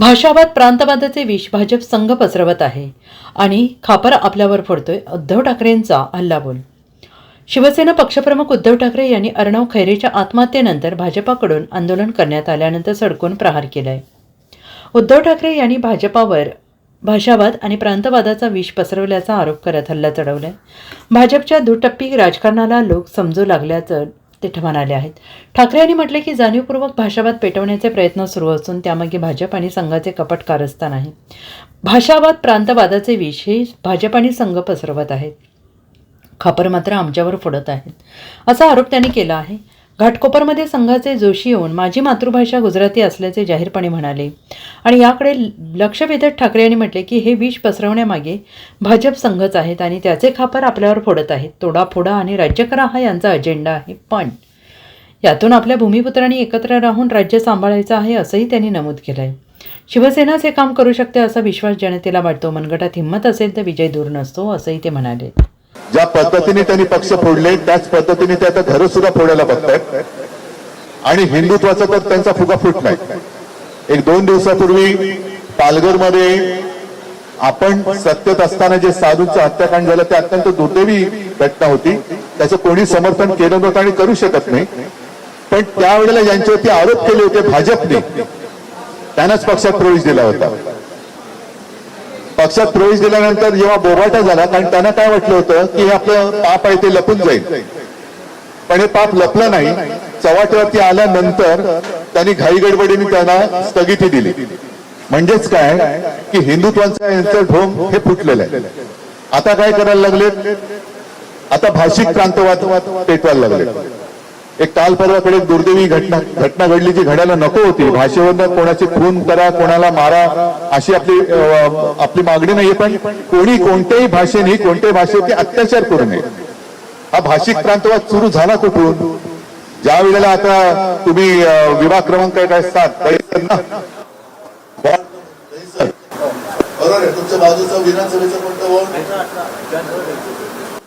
भाषावाद प्रांतवादाचे विष भाजप संघ पसरवत आहे. आणि खापर आपल्यावर फोडतोय उद्धव ठाकरेंचा हल्लाबोल. शिवसेना पक्षप्रमुख उद्धव ठाकरे यांनी अर्णव खैरेच्या आत्महत्येनंतर भाजपाकडून आंदोलन करण्यात आल्यानंतर सडकून प्रहार केलाय. उद्धव ठाकरे यांनी भाजपावर भाषावाद आणि प्रांतवादाचा विष पसरवल्याचा आरोप करत हल्ला चढवलाय. भाजपच्या दुटप्पी राजकारणाला लोक समजू लागल्याचं ते म्हणाले आहेत. ठाकरे यांनी म्हटले की जाणीवपूर्वक भाषावाद पेटवण्याचे प्रयत्न सुरू असून त्यामागे भाजप आणि संघाचे कपट कारस्थान आहे भाषावाद प्रांतवादाचे विष हे भाजप आणि संघ पसरवत आहेत. खापर मात्र आमच्यावर फोडत आहेत. असा आरोप त्यांनी केला आहे. घाटकोपरमध्ये संघाचे जोशी येऊन माझी मातृभाषा गुजराती असल्याचे जाहीरपणे म्हणाले. आणि याकडे लक्ष वेधत ठाकरे यांनी म्हटले की हे विष पसरवण्यामागे भाजप संघच आहेत आणि त्याचे खापर आपल्यावर फोडत आहेत. तोडाफोडा आणि राज्य करा हा यांचा अजेंडा आहे. पण यातून आपल्या भूमिपुत्रांनी एकत्र राहून राज्य सांभाळायचं आहे असंही त्यांनी नमूद केलं आहे शिवसेनाच हे काम करू शकते असा विश्वास जनतेला वाटतो. मनगटात हिंमत असेल तर विजय दूर नसतो असंही ते म्हणाले. ज्या पद्धतीने त्यांनी पक्ष फोडले त्याच पद्धतीने ते आता घरं सुद्धा फोडायला बघतायत. आणि हिंदुत्वाचा तर त्यांचा फुगा फुटलाय एक दोन दिवसापूर्वी पालघरमध्ये आपण सत्तेत असताना जे साधूंचं हत्याकांड झालं ते अत्यंत दुर्दैवी घटना होती. त्याचं कोणी समर्थन केलं नव्हतं आणि करू शकत नाही. पण त्यावेळेला ज्यांच्यावरती आरोप केले होते भाजपने. त्यांनाच पक्षात प्रवेश दिला होता. पक्षात प्रवेश दिल्यानंतर जेव्हा बोबाटा झाला कारण त्यांना काय वाटलं होतं की हे आपलं पाप आहे ते लपून जाईल. पण हे पाप लपलं नाही. चव्हाट्यावरती आल्यानंतर त्यांनी घाईगडबडीने त्यांना स्थगिती दिली. म्हणजेच काय? की हिंदुत्वाचा यांचं ढोंग हे फुटलेलं आहे. आता काय करायला लागले आता भाषिक प्रांतवाद पेटवायला लागले एक काल परवाकडे एक दुर्दैवी घटना घटना घडली जी घडायला नको होती. भाषेवरनं कोणाची खून करा कोणाला मारा अशी आपली आपली मागणी नाहीये पण कोणी कोणत्याही भाषेने कोणत्याही भाषेवरती अत्याचार करू नये. हा भाषिक क्रांतवाद सुरू झाला कुठून? ज्या वेळेला आता तुम्ही विभाग क्रमांक काय सात ना? बरोबर आहे. तुमच्या बाजूचा विधानसभेचा कोणता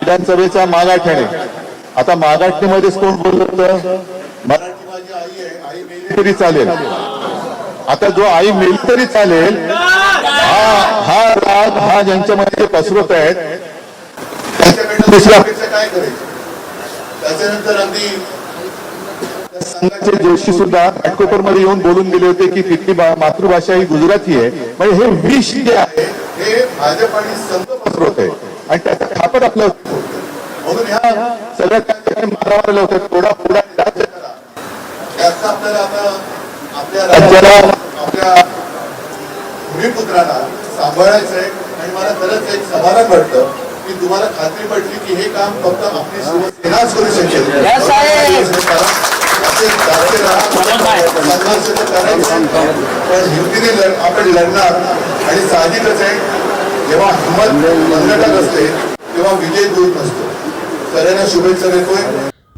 विधानसभेचा आता मागाठणीमध्येच कोण बोलत होतं मराठी माझी आई आहे. आई मेली तरी चालेल. आता जो आई मेली तरी चालेल हा हा राग हा ज्यांच्यामध्ये पसरवत आहेत त्याच्याकडनं काय करायची? त्याच्यानंतर अगदी संघाचे जोशी सुद्धा घाटकोपरमध्ये येऊन बोलून गेले होते की तिथली मातृभाषा ही गुजराती आहे. म्हणजे हे विष जे आहे हे भाजप आणि संघ पसरवत आहे आणि त्याचा खापत आपलं म्हणून ह्या सगळ्या त्या मारावं लावतात थोडा पुढा राज्य करा. याचा आपल्याला आता आपल्या राज्याला राज्याला आपल्या भूमिपुत्रांना सांभाळायचं आहे आणि मला खरंच एक समाधान वाटतं की तुम्हाला खात्री पटली की हे काम फक्त आपली शिवसेनाच करू शकेल. पण हिमतीने आपण लढणार. आणि साहजिकच आहे जेव्हा हिंमत मनगटात असते तेव्हा विजय दूर नसतो सगळ्यांना शुभेच्छा देतोय.